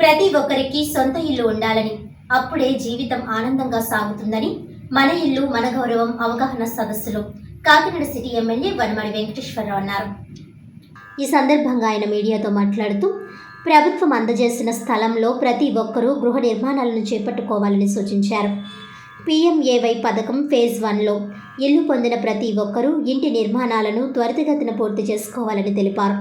ప్రతి ఒక్కరికి సొంత ఇల్లు ఉండాలని అప్పుడే జీవితం ఆనందంగా సాగుతుందని మన ఇల్లు మన గౌరవం అవగాహన సదస్సులో. కాకినాడ సిటీ ఎమ్మెల్యే వనమడి వెంకటేశ్వరరావు అన్నారు. ఈ సందర్భంగా ఆయన మీడియాతో మాట్లాడుతూ ప్రభుత్వం అందజేసిన స్థలంలో ప్రతి ఒక్కరూ గృహ నిర్మాణాలను చేపట్టుకోవాలని సూచించారు. పీఎంఏవై పథకం ఫేజ్ వన్లో ఇల్లు పొందిన ప్రతి ఒక్కరూ ఇంటి నిర్మాణాలను త్వరితగతిన పూర్తి చేసుకోవాలని తెలిపారు.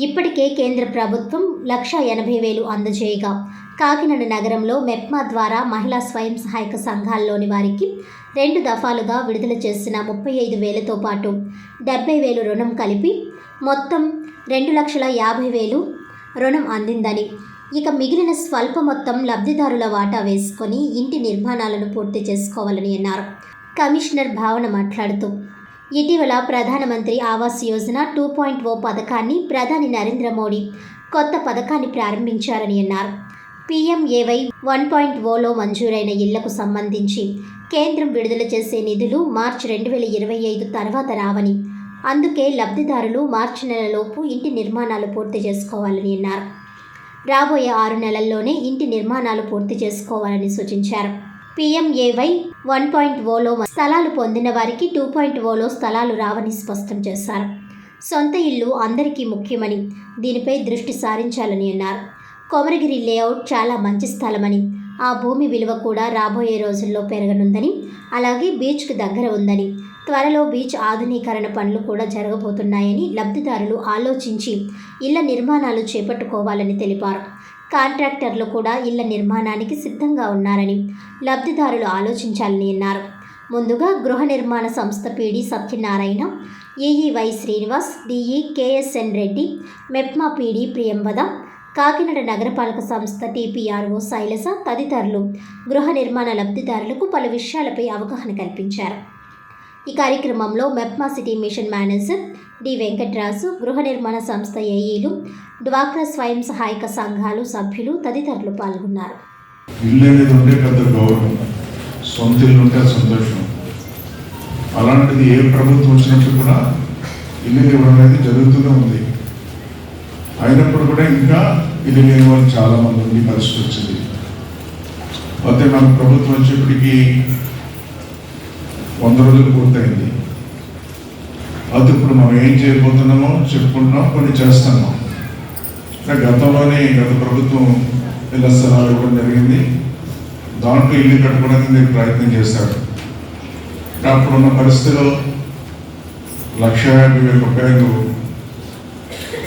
ఇప్పటికే కేంద్ర ప్రభుత్వం లక్ష ఎనభై వేలు అందజేయగా. కాకినాడ నగరంలో మెప్మా ద్వారా మహిళా స్వయం సహాయక సంఘాల్లోని వారికి రెండు దఫాలుగా విడుదల చేసిన ముప్పై ఐదు వేలతో పాటు డెబ్బై వేలు రుణం కలిపి మొత్తం రెండు లక్షల యాభై వేలు రుణం అందిందని ఇక మిగిలిన స్వల్ప మొత్తం లబ్ధిదారుల వాటా వేసుకొని ఇంటి నిర్మాణాలను పూర్తి చేసుకోవాలని అన్నారు. కమిషనర్ భావన మాట్లాడుతూ ఇటీవల ప్రధానమంత్రి Awas Yojana two point O పథకాన్ని ప్రధాని నరేంద్ర మోడీ కొత్త పథకాన్ని ప్రారంభించారని అన్నారు. పీఎంఏవై వన్ పాయింట్ ఓలో మంజూరైన ఇళ్ళకు సంబంధించి కేంద్రం విడుదల చేసే నిధులు మార్చి రెండు వేల ఇరవై ఐదు తర్వాత రావని అందుకే లబ్ధిదారులు మార్చి నెలలోపు ఇంటి నిర్మాణాలు పూర్తి చేసుకోవాలని అన్నారు. రాబోయే ఆరు నెలల్లోనే ఇంటి నిర్మాణాలు పూర్తి చేసుకోవాలని సూచించారు. పీఎంఏవై వన్ పాయింట్ ఓలో స్థలాలు పొందిన వారికి టూ పాయింట్ ఓలో స్థలాలు రావని స్పష్టం చేశారు. సొంత ఇల్లు అందరికీ ముఖ్యమని దీనిపై దృష్టి సారించాలని అన్నారు. కొమరగిరి లేఅవుట్ చాలా మంచి స్థలమని ఆ భూమి విలువ కూడా రాబోయే రోజుల్లో పెరగనుందని అలాగే బీచ్కు దగ్గర ఉందని త్వరలో బీచ్ ఆధునీకరణ పనులు కూడా జరగబోతున్నాయని లబ్ధిదారులు ఆలోచించి ఇళ్ళ నిర్మాణాలు చేపట్టుకోవాలని తెలిపారు. కాంట్రాక్టర్లు కూడా ఇళ్ళ నిర్మాణానికి సిద్ధంగా ఉన్నారని లబ్ధిదారులు ఆలోచించాలని అన్నారు. ముందుగా గృహ నిర్మాణ సంస్థ PD Satyanarayana AEY Srinivas DE KSN Reddy MEPMA PD Priyamvada Kakinada నగరపాలక సంస్థ టీపీఆర్ఓ శైలజ తదితరులు గృహ నిర్మాణ లబ్ధిదారులకు పలు విషయాలపై అవగాహన కల్పించారు. ఈ కార్యక్రమంలో MEPMA city mission manager D Venkatraju గృహ నిర్మాణ సంస్థ ఏఈలు డ్వాక్రా స్వయం సహాయక సంఘాలు సభ్యులు తదితరులు పాల్గొన్నారు. ఇల్లు అనేది ఉంటే పెద్ద గౌరవం సొంత ఇల్లు ఉంటే సంతోషం. అలాంటిది ఏ ప్రభుత్వం వచ్చినప్పుడు కూడా ఇల్లు ఇవ్వడం అనేది జరుగుతూనే ఉంది. అయినప్పుడు కూడా ఇంకా ఇల్లు లేని వాళ్ళు చాలా మంది ఉంది పరిస్థితి వచ్చింది. అయితే మన ప్రభుత్వం వచ్చేప్పటికీ వంద రోజులు పూర్తయింది. అది ఇప్పుడు మనం ఏం చేయబోతున్నామో చెప్పుకుంటున్నాం కొన్ని చేస్తున్నాం. గతంలోనే గత ప్రభుత్వం ఇళ్ళ స్థలాలు ఇవ్వడం జరిగింది. దాంట్లో ఇల్లు కట్టుకోవడానికి నేను ప్రయత్నం చేశాడు అప్పుడున్న పరిస్థితిలో లక్ష యాభై వేల రూపాయలు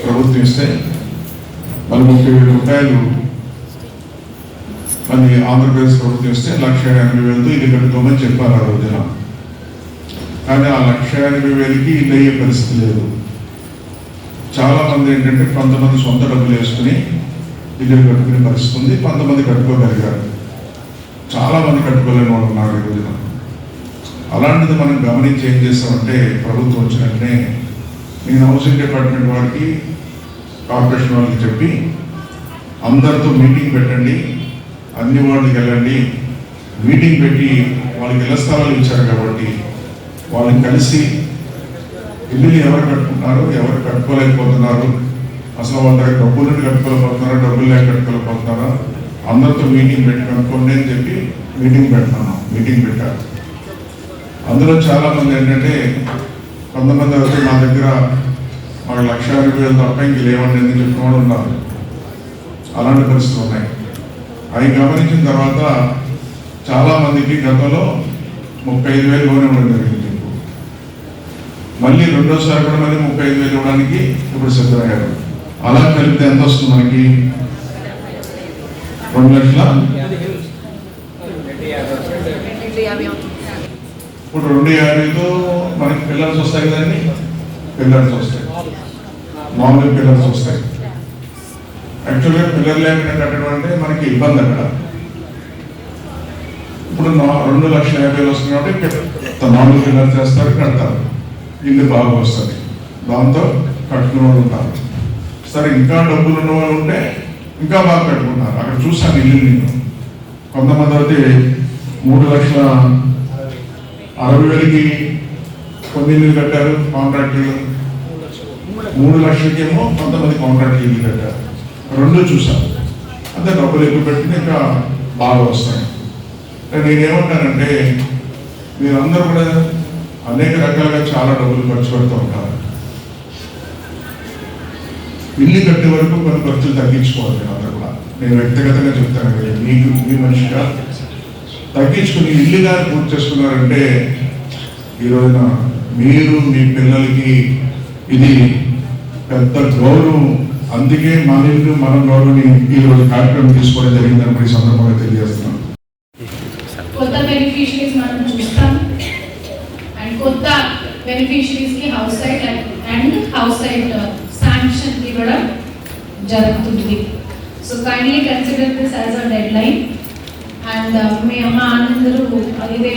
ప్రభుత్వం ఇస్తే మరి ముప్పై వేల రూపాయలు మళ్ళీ ఆంధ్రప్రదేశ్ ప్రభుత్వం ఇస్తే లక్ష ఎనభై వేలతో ఇల్లు కట్టుకోమని చెప్పారు ఆ రోజున. కానీ ఆ లక్ష ఎనభై వేలకి ఇల్లు అయ్యే పరిస్థితి లేదు. చాలామంది ఏంటంటే కొంతమంది సొంత డబ్బులు వేసుకుని ఇల్లు కట్టుకునే పరిస్థితి ఉంది కొంతమంది కట్టుకోగలిగారు. చాలామంది కట్టుకోలేని వాళ్ళు ఉన్నారు ఈ రోజున. అలాంటిది మనం గమనించి ఏం చేస్తామంటే ప్రభుత్వం వచ్చినట్టే నేను హౌసింగ్ డిపార్ట్మెంట్ వారికి కార్పొరేషన్ వాళ్ళకి చెప్పి అందరితో మీటింగ్ పెట్టండి అన్ని వాళ్ళకి వెళ్ళండి మీటింగ్ పెట్టి వాళ్ళకి ఇళ్ళ స్థలాలు ఇచ్చారు కాబట్టి వాళ్ళని కలిసి ఇల్లు ఎవరు కట్టుకుంటున్నారు ఎవరు కట్టుకోలేకపోతున్నారు అసలు వాళ్ళ దగ్గర డబ్బులు కట్టుకోలేకపోతున్నారా డబ్బులు లేక కట్టుకోలేకపోతున్నారా అందరితో మీటింగ్ పెట్టి కనుక్కోండి అని చెప్పి మీటింగ్ పెడుతున్నాను మీటింగ్ పెట్టారు. అందులో చాలామంది ఏంటంటే కొంతమంది అయితే మా దగ్గర మాకు లక్ష యాభై వేలు తప్ప ఇంక లేవండి అని చెప్పిన వాళ్ళు ఉన్నారు. అలాంటి పరిస్థితులు ఉన్నాయి. అవి గమనించిన తర్వాత చాలామందికి గతంలో ముప్పై ఐదు వేలు లోన్ ఇవ్వడం జరిగింది. మళ్ళీ రెండోసారి కూడా మళ్ళీ ముప్పై ఐదు వేలు ఇవ్వడానికి ఇప్పుడు సిద్ధమయ్యారు. అలా కలిపితే ఎంత వస్తుంది మనకి? రెండు లక్షల? ఇప్పుడు రెండు యాభైతో మనకి పిల్లర్స్ వస్తాయి కదండి? పిల్లర్స్ వస్తాయి. మామూలు పిల్లర్స్ వస్తాయి. యాక్చువల్గా పిల్లర్ లేకుండా కట్టడం అంటే మనకి ఇబ్బంది అక్కడ. ఇప్పుడు నా- రెండు లక్షల యాభై వేలు వస్తుంది కాబట్టి నాలుగు మామూలు పిల్లర్ చేస్తారు కడతారు. ఇల్లు బాగా వస్తుంది. దాంతో కట్టుకున్న వాళ్ళు ఉంటారు. సరే ఇంకా డబ్బులు ఉన్న వాళ్ళు ఉంటే ఇంకా బాగా కట్టుకుంటారు. అక్కడ చూసాను ఇల్లు నేను కొంతమంది అయితే మూడు లక్షల అరవై వేలకి కొన్ని ఇల్లు కట్టారు కాంట్రాక్టులు మూడు లక్షలకేమో కొంతమంది కాంట్రాక్ట్ ఇల్లు కట్టారు. రెండు చూసాను అంటే డబ్బులు ఎక్కువ పెట్టిన ఇంకా బాగా వస్తాయి. నేనేమంటానంటే మీరందరూ కూడా అనేక రకాలుగా చాలా డబ్బులు ఖర్చు పెడుతూ ఉంటారు. ఇల్లు కట్టే వరకు కొన్ని ఖర్చులు తగ్గించుకోవాలి అందరూ కూడా. నేను వ్యక్తిగతంగా చెప్తాను కదా, మీకు మీ మనిషిగా తగ్గించుకుని ఇల్లుగా పూర్తి చేసుకున్నారంటే ఈ రోజున మీరు మీ పిల్లలకి ఇది పెద్ద గౌరవం. అందుకే మన ఇల్లు మన గౌరవం ఈ రోజు కార్యక్రమం తీసుకోవడం జరిగిందని కూడా ఈ సందర్భంగా తెలియజేస్తున్నాను కొత్త బెనిఫిషరీస్ మనం చూస్తాం అండ్ కొత్త బెనిఫిషరీస్కి house side and house site sanction ఇవ్వడం జరుగుతుంది. So kindly consider this as a deadline and మీ అమ్మ ఆనందరూ ఇదే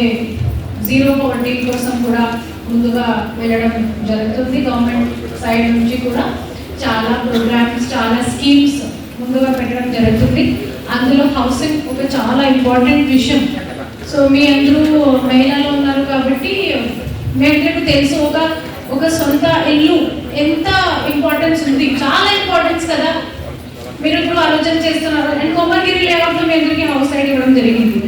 జీరో పవర్టీ కోసం కూడా ముందుగా వెళ్ళడం జరుగుతుంది. గవర్నమెంట్ సైడ్ నుంచి కూడా చాలా ప్రోగ్రామ్స్ చాలా స్కీమ్స్ ముందుగా పెట్టడం జరుగుతుంది. అందులో హౌసింగ్ ఒక చాలా ఇంపార్టెంట్ విషయం. సో మీ అందరూ మహిళలో ఉన్న మీ తెలుసు ఒక ఒక సొంత ఇల్లు ఎంత ఇంపార్టెన్స్ ఉంది? చాలా ఇంపార్టెన్స్ కదా. మీరు ఇప్పుడు ఆలోచన చేస్తున్నారు. అండ్ కొమ్మగిరి లేఅవుట్లో మీ అందరికీ హౌస్ సైడ్ ఇవ్వడం జరిగింది.